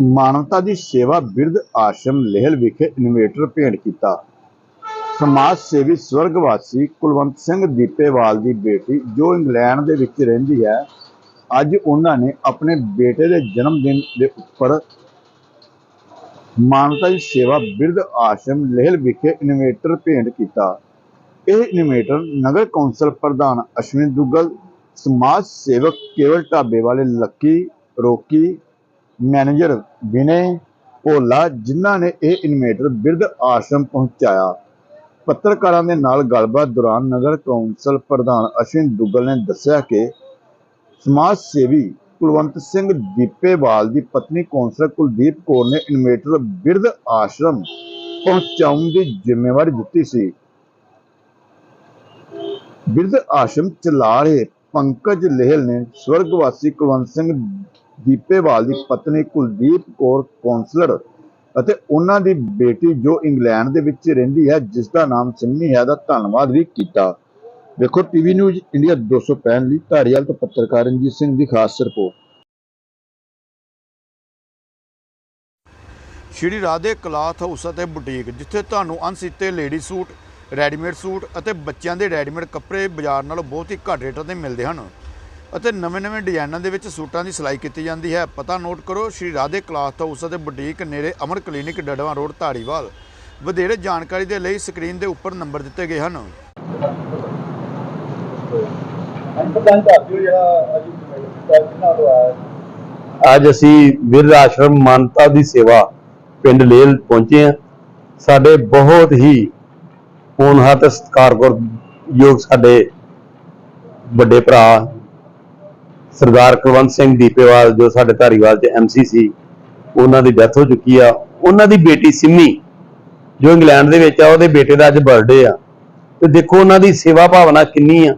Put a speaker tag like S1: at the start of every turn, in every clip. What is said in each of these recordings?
S1: ਮਾਨਵਤਾ ਦੀ ਸੇਵਾ ਬਿਰਧ ਆਸ਼ਰਮ ਲੇਹਲ ਵਿਖੇ ਇਨਵੇਟਰ ਭੇਂਟ ਕੀਤਾ। ਸਮਾਜ ਸੇਵੀ ਸਵਰਗਵਾਸੀ ਕੁਲਵੰਤ ਸਿੰਘ ਦੀਪੇਵਾਲ ਦੀ ਬੇਟੀ ਜੋ ਇੰਗਲੈਂਡ ਦੇ ਵਿੱਚ ਰਹਿੰਦੀ ਹੈ, ਅੱਜ ਉਹਨਾਂ ਨੇ ਆਪਣੇ ਬੇਟੇ ਦੇ ਜਨਮ ਦਿਨ ਦੇ ਉੱਪਰ ਮਾਨਵਤਾ ਦੀ ਸੇਵਾ ਬਿਰਧ ਆਸ਼ਰਮ ਲੇਹਲ ਵਿਖੇ ਇਨਵੇਟਰ ਭੇਂਟ ਕੀਤਾ। ਇਹ ਇਨਵੇਟਰ ਨਗਰ ਕੌਂਸਲ ਪ੍ਰਧਾਨ ਅਸ਼ਵਿਨ ਦੁੱਗਲ, ਸਮਾਜ ਸੇਵਕ ਕੇਵਲ ਢਾਬੇ ਵਾਲੇ ਲੱਕੀ, ਰੋਕੀ ਮੈਨੇਜਰ ਵਿਨੇ ਭੋਲਾ, ਜਿਨ੍ਹਾਂ ਨੇ ਇਹ ਇਨਵੇਟਰ ਬਿਰਧ ਆਸ਼ਰਮ ਪਹੁੰਚਾਇਆ। ਪੱਤਰਕਾਰਾਂ ਦੇ ਨਾਲ ਗੱਲਬਾਤ ਦੌਰਾਨ ਨਗਰ ਕੌਂਸਲ ਪ੍ਰਧਾਨ ਅਸ਼ਵਿਨ ਦੁੱਗਲ ਨੇ ਦੱਸਿਆ ਕਿ ਸਮਾਜ ਸੇਵੀ ਕੁਲਵੰਤ ਸਿੰਘ ਦੀਪੇਵਾਲ ਦੀ ਪਤਨੀ ਕੌਂਸਲਰ ਕੁਲਦੀਪ ਕੌਰ ਨੇ ਇਨਵੇਟਰ ਬਿਰਧ ਆਸ਼ਰਮ ਪਹੁੰਚਾਉਣ ਦੀ ਜ਼ਿੰਮੇਵਾਰੀ ਦਿੱਤੀ ਸੀ। ਬਿਰਧ ਆਸ਼ਰਮ ਚਲਾ ਰਹੇ ਪੰਕਜ ਲਹਿਲ ਨੇ ਸਵਰਗਵਾਸੀ ਕੁਲਵੰਤ ਸਿੰਘ ਦੀਪੇਵਾਲ ਦੀ ਪਤਨੀ ਕੁਲਦੀਪ ਕੌਰ ਕੌਂਸਲਰ ਅਤੇ ਉਹਨਾਂ ਦੀ ਬੇਟੀ ਜੋ ਇੰਗਲੈਂਡ ਦੇ ਵਿੱਚ ਰਹਿੰਦੀ ਹੈ ਜਿਸ ਦਾ ਨਾਮ ਸਿੰਮੀ ਹੈ, ਦਾ ਧੰਨਵਾਦ ਵੀ ਕੀਤਾ। ਵੇਖੋ ਟੀਵੀ ਨਿਊਜ਼ ਇੰਡੀਆ 265 ਲਈ ਧਾਰੀਵਾਲ ਤੋਂ ਪੱਤਰਕਾਰ ਰਣਜੀਤ ਸਿੰਘ ਦੀ ਖਾਸ report.
S2: Shri Radhe cloth house ਅਤੇ ਬੁਟੀਕ, ਜਿੱਥੇ ਤੁਹਾਨੂੰ ਅਣਸੀਤੇ ਲੇਡੀ ਸੂਟ, ਰੈਡੀਮੇਡ ਸੂਟ ਅਤੇ ਬੱਚਿਆਂ ਦੇ ਰੈਡੀਮੇਡ ਕੱਪੜੇ ਬਾਜ਼ਾਰ ਨਾਲੋਂ ਬਹੁਤ ਹੀ ਘੱਟ ਰੇਟਾਂ ਤੇ ਮਿਲਦੇ ਹਨ। ਅਤੇ ਨਵੇਂ-ਨਵੇਂ ਡਿਜ਼ਾਈਨਾਂ ਦੇ ਵਿੱਚ ਸੂਟਾਂ ਦੀ ਸਿਲਾਈ ਕੀਤੀ ਜਾਂਦੀ ਹੈ। ਪਤਾ ਨੋਟ ਕਰੋ, ਸ਼੍ਰੀ ਰਾਧੇ ਕਲਾਥ ਹਾਊਸ ਅਤੇ ਬੁਟੀਕ ਨੇੜੇ ਅਮਰ ਕਲੀਨਿਕ ਡੜਵਾ ਰੋਡ ਧਾਰੀਵਾਲ। ਵਧੇਰੇ ਜਾਣਕਾਰੀ ਦੇ ਲਈ ਸਕਰੀਨ ਦੇ ਉੱਪਰ ਨੰਬਰ ਦਿੱਤੇ ਗਏ ਹਨ।
S3: ਅੱਜ
S4: ਅਸੀਂ ਬਿਰਧ ਆਸ਼ਰਮ ਮਾਨਤਾ ਦੀ ਸੇਵਾ ਪਿੰਡ ਲੇਲ ਪਹੁੰਚੇ ਹਾਂ। ਸਾਡੇ ਬਹੁਤ ਹੀ ਹੋਣਹਾਰ ਤੇ ਸਤਿਕਾਰਯੋਗ ਸਾਡੇ ਵੱਡੇ ਭਰਾ ਸਰਦਾਰ ਕੁਲਵੰਤ ਸਿੰਘ ਦੀਪੇਵਾਲ, ਜੋ ਸਾਡੇ ਧਾਰੀਵਾਲ ਚ ਐਮਸੀ ਸੀ ਉਹਨਾਂ ਦੀ ਡੈਥ ਹੋ ਚੁੱਕੀ ਆ। ਉਹਨਾਂ ਦੀ ਬੇਟੀ ਸਿੰਮੀ, ਜੋ ਇੰਗਲੈਂਡ ਦੇ ਵਿੱਚ ਆ, ਉਹਦੇ ਬੇਟੇ ਦਾ ਅੱਜ ਬਰਥਡੇ ਆ। ਤੇ ਦੇਖੋ ਉਹਨਾਂ ਦੀ ਸੇਵਾ ਭਾਵਨਾ ਕਿੰਨੀ ਆ।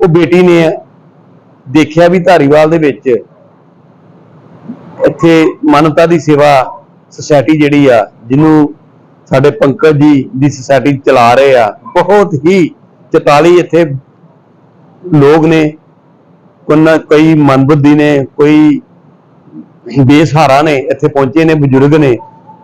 S4: ਉਹ ਬੇਟੀ ਨੇ ਦੇਖਿਆ ਵੀ ਧਾਰੀਵਾਲ ਦੇ ਵਿੱਚ ਇੱਥੇ ਮਾਨਵਤਾ ਦੀ ਸੇਵਾ ਸੁਸਾਇਟੀ ਜਿਹੜੀ ਆ, ਜਿਹਨੂੰ ਸਾਡੇ ਪੰਕਜ ਜੀ ਦੀ ਸੁਸਾਇਟੀ ਚਲਾ ਰਹੇ ਆ। ਬਹੁਤ ਹੀ 44 ਇੱਥੇ ਲੋਕ ਨੇ। ਕੋਈ ਕਈ ਮਨਬੁੱਧੀ ਨੇ, ਕੋਈ ਬੇਸਹਾਰਾ ਨੇ, ਇੱਥੇ ਪਹੁੰਚੇ ਨੇ, ਬਜ਼ੁਰਗ ਨੇ,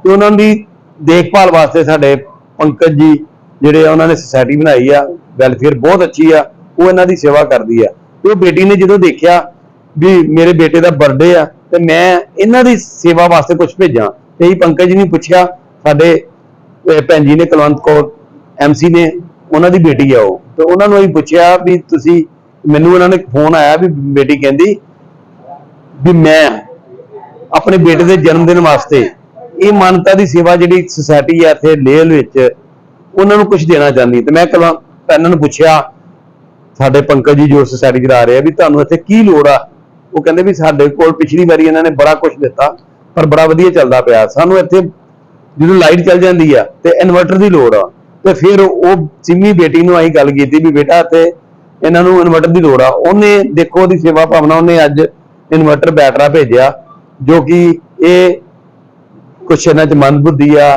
S4: ਤੇ ਉਹਨਾਂ ਦੀ ਦੇਖਭਾਲ ਵਾਸਤੇ ਸਾਡੇ ਪੰਕਜ ਜੀ ਜਿਹੜੇ ਉਹਨਾਂ ਨੇ ਸੁਸਾਇਟੀ ਬਣਾਈ ਆ ਵੈਲਫੇਅਰ ਬਹੁਤ ਅੱਛੀ ਆ, ਉਹ ਇਹਨਾਂ ਦੀ ਸੇਵਾ ਕਰਦੀ ਆ। ਉਹ ਬੇਟੀ ਨੇ ਜਦੋਂ ਦੇਖਿਆ ਵੀ ਮੇਰੇ ਬੇਟੇ ਦਾ ਬਰਥਡੇ ਆ, ਤੇ ਮੈਂ ਇਹਨਾਂ ਦੀ ਸੇਵਾ ਵਾਸਤੇ ਕੁਝ ਭੇਜਾਂ, ਤੇ ਹੀ ਪੰਕਜ ਜੀ ਨੇ ਪੁੱਛਿਆ, ਸਾਡੇ ਭੈਣ ਜੀ ਨੇ ਕੁਲਵੰਤ ਕੌਰ ਐਮਸੀ ਨੇ, ਉਹਨਾਂ ਦੀ ਬੇਟੀ ਆ ਉਹ, ਤੇ ਉਹਨਾਂ ਨੂੰ ਅਸੀਂ ਪੁੱਛਿਆ ਵੀ ਤੁਸੀਂ ਮੈਨੂੰ ਉਹਨਾਂ ਨੇ ਫੋਨ ਆਇਆ ਵੀ ਬੇਟੀ ਕਹਿੰਦੀ ਵੀ ਮੈਂ ਆਪਣੇ ਬੇਟੇ ਦੇ ਜਨਮ ਦਿਨ ਵਾਸਤੇ ਇਹ ਮਾਨਤਾ ਦੀ ਸੇਵਾ ਜਿਹੜੀ ਸੁਸਾਇਟੀ ਆ ਇੱਥੇ ਲੇਲ ਵਿੱਚ, ਉਹਨਾਂ ਨੂੰ ਕੁਝ ਦੇਣਾ ਚਾਹੁੰਦੀ। ਤੇ ਮੈਂ ਕਲਾਂ ਇਹਨਾਂ ਨੂੰ ਪੁੱਛਿਆ, ਸਾਡੇ ਪੰਕਜ ਜੀ ਜੋ ਸੁਸਾਇਟੀ ਚਲਾ ਰਹੇ ਆ ਵੀ ਤੁਹਾਨੂੰ ਇੱਥੇ ਕੀ ਲੋੜ ਆ? ਉਹ ਕਹਿੰਦੇ ਵੀ ਸਾਡੇ ਕੋਲ ਪਿਛਲੀ ਵਾਰੀ ਇਹਨਾਂ ਨੇ ਬੜਾ ਕੁਝ ਦਿੱਤਾ, ਪਰ ਬੜਾ ਵਧੀਆ ਚੱਲਦਾ ਪਿਆ। ਸਾਨੂੰ ਇੱਥੇ ਜਦੋਂ ਲਾਈਟ ਚੱਲ ਜਾਂਦੀ ਆ ਤੇ ਇਨਵਰਟਰ ਦੀ ਲੋੜ ਆ, ਤੇ ਫਿਰ ਉਹ ਸਿੰਮੀ ਬੇਟੀ ਨੂੰ ਆਹੀ ਗੱਲ ਕੀਤੀ ਵੀ ਬੇਟਾ ਤੇ ਇਹਨਾਂ ਨੂੰ ਇਨਵਰਟਰ ਦੀ ਲੋੜ ਆ। ਉਹਨੇ ਦੇਖੋ ਉਹਦੀ ਸੇਵਾ ਭਾਵਨਾ, ਉਹਨੇ ਅੱਜ ਇਨਵਰਟਰ ਬੈਟਰਾ ਭੇਜਿਆ, ਜੋ ਕਿ ਇਹ ਕੁਛ ਇਹਨਾਂ ਚ ਮੰਦਬੁੱਧੀ ਆ,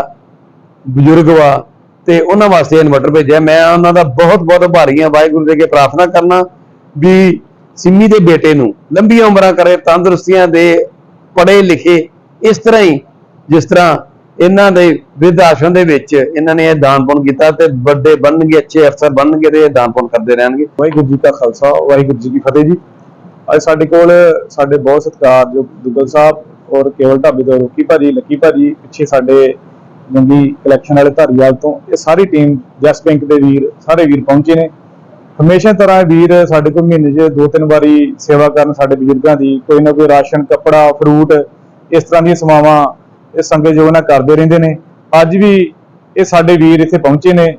S4: ਬਜ਼ੁਰਗ ਵਾ, ਤੇ ਉਹਨਾਂ ਵਾਸਤੇ ਇਨਵਰਟਰ ਭੇਜਿਆ। ਮੈਂ ਉਹਨਾਂ ਦਾ ਬਹੁਤ ਬਹੁਤ ਆਭਾਰੀ ਹਾਂ ਵਾਹਿਗੁਰੂ ਦੇ ਅੱਗੇ ਪ੍ਰਾਰਥਨਾ ਕਰਨਾ ਵੀ ਸਿੰਮੀ ਦੇ ਬੇਟੇ ਨੂੰ ਲੰਬੀਆਂ ਉਮਰਾਂ ਕਰੇ, ਤੰਦਰੁਸਤੀਆਂ ਦੇ ਪੜ੍ਹੇ ਲਿਖੇ ਇਸ ਤਰ੍ਹਾਂ ਹੀ, ਜਿਸ ਤਰ੍ਹਾਂ ਇਹਨਾਂ ਦੇ ਵਿਰਧ ਆਸ਼ਰਮ ਦੇ ਵਿੱਚ ਇਹਨਾਂ ਨੇ ਇਹ ਦਾਨ ਪੁੰਨ ਕੀਤਾ ਤੇ ਵੱਡੇ ਬਣਨਗੇ, ਅੱਛੇ ਅਫਸਰ ਬਣਨਗੇ ਤੇ ਇਹ ਦਾਨ ਪੁੰਨ ਕਰਦੇ ਰਹਿਣਗੇ।
S3: ਵਾਹਿਗੁਰੂ ਜੀ ਕਾ ਖਾਲਸਾ, ਵਾਹਿਗੁਰੂ ਜੀ ਕੀ ਫਤਿਹ ਜੀ। ਅੱਜ ਸਾਡੇ ਕੋਲ ਸਾਡੇ ਬਹੁਤ ਸਤਿਕਾਰਯੋਗ ਦੁੱਗਲ ਸਾਹਿਬ ਔਰ ਕੇਵਲ ਢਾਬੇ ਤੋਂ ਰੋਕੀ ਭਾਜੀ, ਲੱਕੀ ਭਾਜੀ, ਪਿੱਛੇ ਸਾਡੇ ਜੰਗੀ ਕਲੈਕਸ਼ਨ ਵਾਲੇ ਧਾਰੀਵਾਲ ਤੋਂ ਇਹ ਸਾਰੀ ਟੀਮ ਜਸ ਬੈਂਕ ਦੇ ਵੀਰ, ਸਾਰੇ ਵੀਰ ਪਹੁੰਚੇ ਨੇ। ਹਮੇਸ਼ਾ ਤਰ੍ਹਾਂ ਵੀਰ ਸਾਡੇ ਕੋਲ ਮਹੀਨੇ 'ਚ ਦੋ ਤਿੰਨ ਵਾਰੀ ਸੇਵਾ ਕਰਨ ਸਾਡੇ ਬਜ਼ੁਰਗਾਂ ਦੀ, ਕੋਈ ਨਾ ਕੋਈ ਰਾਸ਼ਨ, ਕੱਪੜਾ ਫਰੂਟ ਇਸ ਤਰ੍ਹਾਂ ਦੀਆਂ ਸੇਵਾਵਾਂ ਇਹ ਸੰਗਤ ਜੋ ਨਾਲ ਕਰਦੇ ਰਹਿੰਦੇ ਨੇ, ਅੱਜ ਵੀ ਇਹ ਸਾਡੇ ਵੀਰ ਇੱਥੇ ਪਹੁੰਚੇ ਨੇ।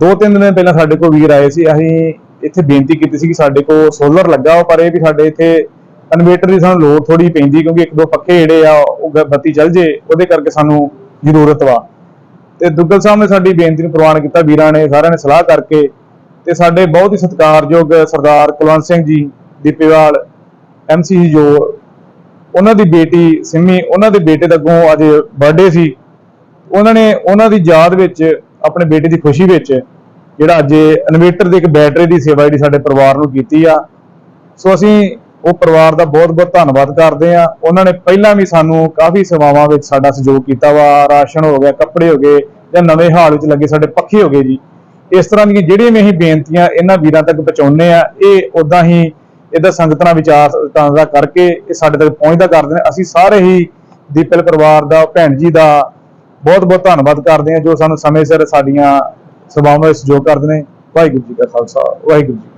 S3: ਦੋ ਤਿੰਨ ਦਿਨ ਪਹਿਲਾਂ ਸਾਡੇ ਕੋਲ ਵੀਰ ਆਏ ਸੀ, ਅਸੀਂ ਇੱਥੇ ਬੇਨਤੀ ਕੀਤੀ ਸੀ ਕਿ ਸਾਡੇ ਕੋਲ ਸੋਲਰ ਲੱਗਾ ਪਰ ਇਹ ਵੀ ਸਾਡੇ ਇੱਥੇ ਇਨਵੇਟਰ ਦੀ ਸਾਨੂੰ ਲੋੜ ਥੋੜੀ ਪੈਂਦੀ ਕਿਉਂਕਿ ਇੱਕ ਦੋ ਪੱਖੇ ਜਿਹੜੇ ਆ, ਉਹ ਗ- ਬੱਤੀ ਚੱਲ ਜੇ, ਉਹਦੇ ਕਰਕੇ ਸਾਨੂੰ ਜ਼ਰੂਰਤ ਵਾ। ਤੇ ਦੁੱਗਲ ਸਾਹਿਬ ਨੇ ਸਾਡੀ ਬੇਨਤੀ ਨੂੰ ਪ੍ਰਵਾਨ ਕੀਤਾ, ਵੀਰਾਂ ਨੇ, ਸਾਰਿਆਂ ਨੇ ਸਲਾਹ ਕਰਕੇ ਤੇ ਸਾਡੇ ਬਹੁਤ ਹੀ ਸਤਿਕਾਰਯੋਗ ਸਰਦਾਰ ਕੁਲਵੰਤ ਸਿੰਘ ਜੀ, ਦੀਪੇਵਾਲ ਐਮਸੀ ਜੋ ਉਹਨਾਂ ਦੀ ਬੇਟੀ ਸਿੰਮੀ, ਉਹਨਾਂ ਦੇ ਬੇਟੇ ਦਾ ਅੱਗੋਂ ਅੱਜ ਬਰਥਡੇ ਸੀ। ਉਹਨਾਂ ਨੇ ਉਹਨਾਂ ਦੀ ਯਾਦ ਵਿੱਚ, ਆਪਣੇ ਬੇਟੇ ਦੀ ਖੁਸ਼ੀ ਵਿੱਚ, ਜਿਹੜਾ ਅੱਜ ਇਨਵੇਟਰ ਦੇ ਇੱਕ ਬੈਟਰੀ ਦੀ ਸੇਵਾ ਜਿਹੜੀ ਸਾਡੇ ਪਰਿਵਾਰ ਨੂੰ ਕੀਤੀ ਆ। ਸੋ ਅਸੀਂ ਉਹ ਪਰਿਵਾਰ ਦਾ ਬਹੁਤ-ਬਹੁਤ ਧੰਨਵਾਦ ਕਰਦੇ ਆ ਉਹਨਾਂ ਨੇ ਪਹਿਲਾਂ ਵੀ ਸਾਨੂੰ ਕਾਫੀ ਸੇਵਾਵਾਂ ਵਿੱਚ ਸਾਡਾ ਸਹਿਯੋਗ ਕੀਤਾ ਵਾ। ਰਾਸ਼ਨ ਹੋ ਗਿਆ, ਕੱਪੜੇ ਹੋ ਗਏ, ਜਾਂ ਨਵੇਂ ਹਾਲ ਵਿੱਚ ਲੱਗੇ ਸਾਡੇ ਪੱਖੇ ਹੋ ਗਏ ਜੀ। ਇਸ ਤਰ੍ਹਾਂ ਦੀਆਂ ਜਿਹੜੀਆਂ ਵੀ ਅਸੀਂ ਬੇਨਤੀਆਂ ਇਹਨਾਂ ਵੀਰਾਂ ਤੱਕ ਪਹੁੰਚਾਉਂਦੇ ਆ ਇਹ ਉਦਾਂ ਹੀ ਇਹਦਾ ਸੰਗਤਾਂ ਵਿਚਾਰ ਦਾ ਕਰਕੇ ਇਹ ਸਾਡੇ ਤੱਕ ਪਹੁੰਚਦਾ ਕਰਦੇ ਨੇ। ਅਸੀਂ ਸਾਰੇ ਹੀ ਦੀਪਲ ਪਰਿਵਾਰ ਦਾ, ਭੈਣ ਜੀ ਦਾ ਬਹੁਤ ਬਹੁਤ ਧੰਨਵਾਦ ਕਰਦੇ ਹਾਂ ਜੋ ਸਾਨੂੰ ਸਮੇਂ ਸਿਰ ਸਾਡੀਆਂ ਸੇਵਾਵਾਂ ਵਿੱਚ ਸਹਿਯੋਗ ਕਰਦੇ ਨੇ। ਵਾਹਿਗੁਰੂ ਜੀ ਕਾ ਖਾਲਸਾ, ਵਾਹਿਗੁਰੂ ਜੀ